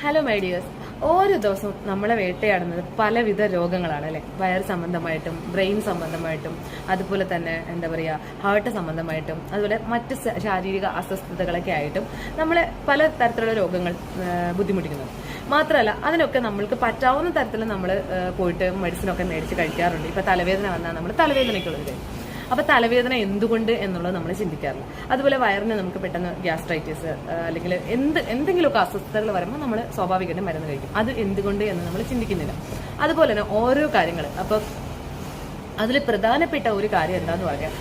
Hello my dears ഓരോ ദിവസവും നമ്മളെ വേട്ടയാടുന്നത് പലവിധ രോഗങ്ങളാണ് അല്ലെ? വയർ സംബന്ധമായിട്ടും ബ്രെയിൻ സംബന്ധമായിട്ടും അതുപോലെ തന്നെ എന്താ പറയുക ഹാർട്ട് സംബന്ധമായിട്ടും അതുപോലെ മറ്റ് ശാരീരിക അസ്വസ്ഥതകളൊക്കെ ആയിട്ടും നമ്മളെ പല തരത്തിലുള്ള രോഗങ്ങൾ ബുദ്ധിമുട്ടിക്കുന്നു മാത്രമല്ല അതിനൊക്കെ നമ്മൾക്ക് പറ്റാവുന്ന തരത്തിൽ നമ്മൾ പോയിട്ട് മെഡിസിനൊക്കെ മേടിച്ച് കഴിക്കാറുണ്ട്. ഇപ്പൊ തലവേദന വന്നാൽ നമ്മൾ തലവേദനയ്ക്കുള്ളത് കഴിക്കും അപ്പൊ തലവേദന എന്തുകൊണ്ട് എന്നുള്ളത് നമ്മൾ ചിന്തിക്കാറില്ല. അതുപോലെ വയറിന് നമുക്ക് പെട്ടെന്ന് ഗ്യാസ്ട്രൈറ്റിസ് അല്ലെങ്കിൽ എന്ത് എന്തെങ്കിലുമൊക്കെ അസ്വസ്ഥതകൾ വരുമ്പോൾ നമ്മൾ സ്വാഭാവികമായിട്ടും മരുന്ന് കഴിക്കും. അത് എന്തുകൊണ്ട് എന്ന് നമ്മൾ ചിന്തിക്കുന്നില്ല. അതുപോലെ തന്നെ ഓരോ കാര്യങ്ങൾ അപ്പൊ അതിൽ പ്രധാനപ്പെട്ട ഒരു കാര്യം എന്താന്ന് പറയാം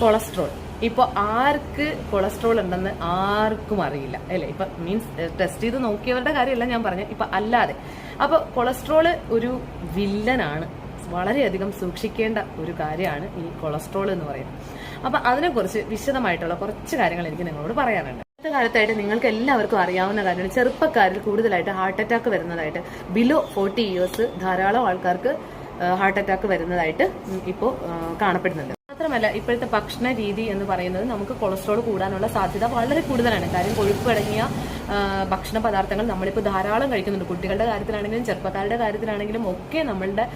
കൊളസ്ട്രോൾ. ഇപ്പോൾ ആർക്ക് കൊളസ്ട്രോൾ ഉണ്ടെന്ന് ആർക്കും അറിയില്ല അല്ലേ? ഇപ്പൊ മീൻസ് ടെസ്റ്റ് ചെയ്ത് നോക്കിയവരുടെ കാര്യമല്ല ഞാൻ പറഞ്ഞത്. ഇപ്പൊ അല്ലാതെ. അപ്പോൾ കൊളസ്ട്രോൾ ഒരു വില്ലനാണ്. വളരെയധികം സൂക്ഷിക്കേണ്ട ഒരു കാര്യമാണ് ഈ കൊളസ്ട്രോൾ എന്ന് പറയുന്നത്. അപ്പൊ അതിനെക്കുറിച്ച് വിശദമായിട്ടുള്ള കുറച്ച് കാര്യങ്ങൾ എനിക്ക് നിങ്ങളോട് പറയാനുണ്ട്. അടുത്ത കാലത്തായിട്ട് നിങ്ങൾക്ക് എല്ലാവർക്കും അറിയാവുന്ന കാര്യമാണ്. ചെറുപ്പക്കാരിൽ കൂടുതലായിട്ട് ഹാർട്ട് അറ്റാക്ക് വരുന്നതായിട്ട് ബിലോ ഫോർട്ടി ഇയേഴ്സ് ധാരാളം ആൾക്കാർക്ക് ഹാർട്ട് അറ്റാക്ക് വരുന്നതായിട്ട് ഇപ്പോൾ കാണപ്പെടുന്നുണ്ട്. മാത്രമല്ല ഇപ്പോഴത്തെ ഭക്ഷണ രീതി എന്ന് പറയുന്നത് നമുക്ക് കൊളസ്ട്രോൾ കൂടാനുള്ള സാധ്യത വളരെ കൂടുതലാണ്. കാര്യം കൊഴുപ്പ് അടങ്ങിയ ഭക്ഷണ പദാർത്ഥങ്ങൾ നമ്മളിപ്പോൾ ധാരാളം കഴിക്കുന്നുണ്ട്. കുട്ടികളുടെ കാര്യത്തിലാണെങ്കിലും ചെറുപ്പക്കാരുടെ കാര്യത്തിലാണെങ്കിലും ഒക്കെ നമ്മളുടെ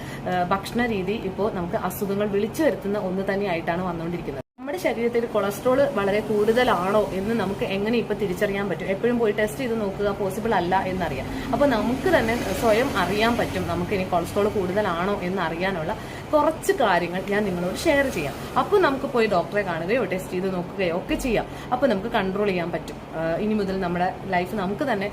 ഭക്ഷണ രീതി ഇപ്പോൾ നമുക്ക് അസുഖങ്ങൾ വിളിച്ചു വരുത്തുന്ന ഒന്ന് തന്നെയായിട്ടാണ് വന്നുകൊണ്ടിരിക്കുന്നത് നമ്മുടെ ശരീരത്തിൽ കൊളസ്ട്രോൾ വളരെ കൂടുതലാണോ എന്ന് നമുക്ക് എങ്ങനെ ഇപ്പൊ തിരിച്ചറിയാൻ പറ്റും? എപ്പോഴും പോയി ടെസ്റ്റ് ചെയ്ത് നോക്കുക പോസിബിൾ അല്ല എന്നറിയാം. അപ്പൊ നമുക്ക് തന്നെ സ്വയം അറിയാൻ പറ്റും നമുക്ക് ഇനി കൊളസ്ട്രോൾ കൂടുതലാണോ എന്ന് അറിയാനുള്ള കുറച്ച് കാര്യങ്ങൾ ഞാൻ നിങ്ങളോട് ഷെയർ ചെയ്യാം. അപ്പോൾ നമുക്ക് പോയി ഡോക്ടറെ കാണുകയോ ടെസ്റ്റ് ചെയ്ത് നോക്കുകയോ ഒക്കെ ചെയ്യാം. അപ്പോൾ നമുക്ക് കൺട്രോൾ ചെയ്യാൻ പറ്റും. ഇനി മുതൽ നമ്മുടെ ലൈഫ് നമുക്ക് തന്നെ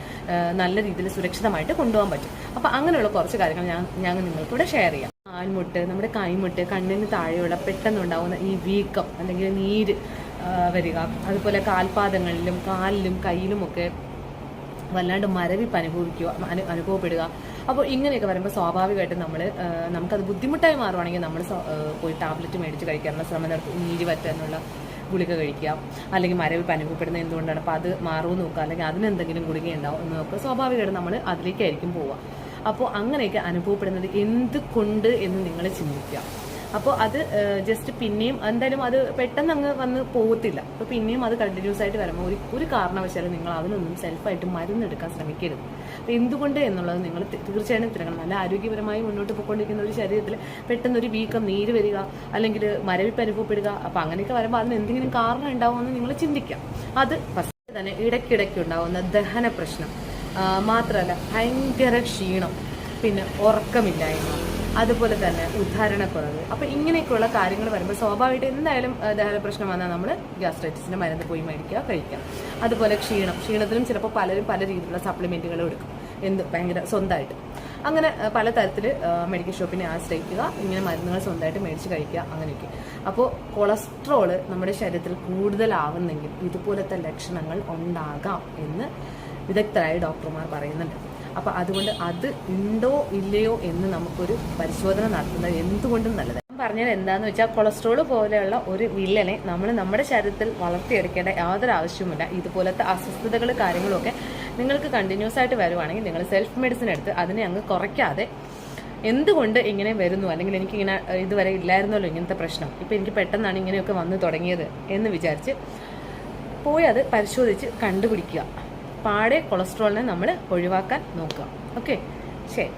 നല്ല രീതിയിൽ സുരക്ഷിതമായിട്ട് കൊണ്ടുപോകാൻ പറ്റും. അപ്പോൾ അങ്ങനെയുള്ള കുറച്ച് കാര്യങ്ങൾ ഞാൻ ഞാൻ നിങ്ങൾക്കിവിടെ ഷെയർ ചെയ്യാം. കാൽമുട്ട് നമ്മുടെ കൈമുട്ട് കണ്ണിന് താഴെയുള്ള പെട്ടെന്നുണ്ടാവുന്ന ഈ വീക്കം അല്ലെങ്കിൽ നീര് വരിക. അതുപോലെ കാൽപാദങ്ങളിലും കാലിലും കയ്യിലുമൊക്കെ വല്ലാണ്ട് മരവിപ്പ് അനുഭവിക്കുക അനു- അനുഭവപ്പെടുക. അപ്പോൾ ഇങ്ങനെയൊക്കെ വരുമ്പോൾ സ്വാഭാവികമായിട്ടും നമ്മൾ നമുക്കത് ബുദ്ധിമുട്ടായി മാറുവാണെങ്കിൽ നമ്മൾ പോയി ടാബ്ലറ്റ് മേടിച്ച് കഴിക്കാനുള്ള ശ്രമം നടത്തും നീര് പറ്റാനുള്ള ഗുളിക കഴിക്കുക അല്ലെങ്കിൽ മരവിപ്പ് അനുഭവപ്പെടുന്ന എന്തുകൊണ്ടാണ്? അപ്പോൾ അത് മാറുമെന്ന് നോക്കുക അല്ലെങ്കിൽ അതിനെന്തെങ്കിലും ഗുളിക ഉണ്ടാവും എന്ന് നോക്കുക സ്വാഭാവികമായിട്ടും നമ്മൾ അതിലേക്കായിരിക്കും പോവുക. അപ്പോൾ അങ്ങനെയൊക്കെ അനുഭവപ്പെടുന്നത് എന്തുകൊണ്ട് എന്ന് നിങ്ങൾ ചിന്തിക്കുക. അപ്പോൾ അത് ജസ്റ്റ് പിന്നെയും എന്തായാലും അത് പെട്ടെന്ന് അങ്ങ് വന്ന് പോകത്തില്ല അപ്പോൾ പിന്നെയും അത് കണ്ടിന്യൂസ് ആയിട്ട് വരുമ്പോൾ ഒരു ഒരു കാരണവശാലും നിങ്ങൾ അതിനൊന്നും സെൽഫായിട്ട് മരുന്നെടുക്കാൻ ശ്രമിക്കരുത്. അപ്പോൾ എന്തുകൊണ്ട് എന്നുള്ളത് നിങ്ങൾ തീർച്ചയായും തിരക്കണം നല്ല ആരോഗ്യപരമായി മുന്നോട്ട് പോയിക്കൊണ്ടിരിക്കുന്ന ഒരു ശരീരത്തിൽ പെട്ടെന്ന് ഒരു വീക്കം നീര് വരിക അല്ലെങ്കിൽ മരവിപ്പ് അനുഭവപ്പെടുക അപ്പോൾ അങ്ങനെയൊക്കെ വരുമ്പോൾ അതിന് എന്തെങ്കിലും കാരണം ഉണ്ടാവുമെന്ന് നിങ്ങൾ ചിന്തിക്കാം അത് ഫസ്റ്റ് തന്നെ ഇടയ്ക്കിടയ്ക്ക് ഉണ്ടാവുന്ന ദഹന പ്രശ്നം മാത്രമല്ല ഭയങ്കര ക്ഷീണം പിന്നെ ഉറക്കമില്ലായ്മ അതുപോലെ തന്നെ ഉദ്ധാരണക്കുറവ് അപ്പോൾ ഇങ്ങനെയൊക്കെയുള്ള കാര്യങ്ങൾ വരുമ്പോൾ സ്വാഭാവികമായിട്ട് എന്തായാലും ദഹന പ്രശ്നം വന്നാൽ നമ്മൾ ഗ്യാസ്ട്രൈറ്റിസിന്റെ മരുന്ന് പോയി മേടിക്കുക കഴിക്കുക. അതുപോലെ ക്ഷീണം ക്ഷീണത്തിനും ചിലപ്പോൾ പലരും പല രീതിയിലുള്ള സപ്ലിമെന്റുകൾ എടുക്കും. എന്ത്? ഭയങ്കര സ്വന്തമായിട്ട് അങ്ങനെ പല തരത്തിൽ മെഡിക്കൽ ഷോപ്പിനെ ആശ്രയിക്കുക ഇങ്ങനെ മരുന്നുകൾ സ്വന്തമായിട്ട് മേടിച്ച് കഴിക്കുക അങ്ങനെയൊക്കെ. അപ്പോൾ കൊളസ്ട്രോൾ നമ്മുടെ ശരീരത്തിൽ കൂടുതലാവുന്നെങ്കിൽ ഇതുപോലത്തെ ലക്ഷണങ്ങൾ ഉണ്ടാകാം എന്ന് വിദഗ്ധരായ ഡോക്ടർമാർ പറയുന്നുണ്ട്. അപ്പൊ അതുകൊണ്ട് അത് ഉണ്ടോ ഇല്ലയോ എന്ന് നമുക്കൊരു പരിശോധന നടത്തുന്നത് എന്തുകൊണ്ടും നല്ലത്. പറഞ്ഞത് എന്താന്ന് വെച്ചാൽ കൊളസ്ട്രോൾ പോലെയുള്ള ഒരു വില്ലനെ നമ്മൾ നമ്മുടെ ശരീരത്തിൽ വളർത്തിയെടുക്കേണ്ട യാതൊരു ആവശ്യവുമില്ല. ഇതുപോലത്തെ അസ്വസ്ഥതകൾ കാര്യങ്ങളൊക്കെ നിങ്ങൾക്ക് കണ്ടിന്യൂസ് ആയിട്ട് വരുവാണെങ്കിൽ നിങ്ങൾ സെൽഫ് മെഡിസിൻ എടുത്ത് അതിനെ അങ്ങ് കുറയ്ക്കാതെ എന്തുകൊണ്ട് ഇങ്ങനെ വരുന്നു? അല്ലെങ്കിൽ എനിക്ക് ഇങ്ങനെ ഇതുവരെ ഇല്ലായിരുന്നല്ലോ ഇങ്ങനത്തെ പ്രശ്നം. ഇപ്പൊ എനിക്ക് പെട്ടെന്നാണ് ഇങ്ങനെയൊക്കെ വന്നു തുടങ്ങിയത് എന്ന് വിചാരിച്ച് പോയി അത് പരിശോധിച്ച് കണ്ടുപിടിക്കുക. പാടെ കൊളസ്ട്രോളിനെ നമ്മൾ ഒഴിവാക്കാൻ നോക്കുക. ഓക്കെ ശരി.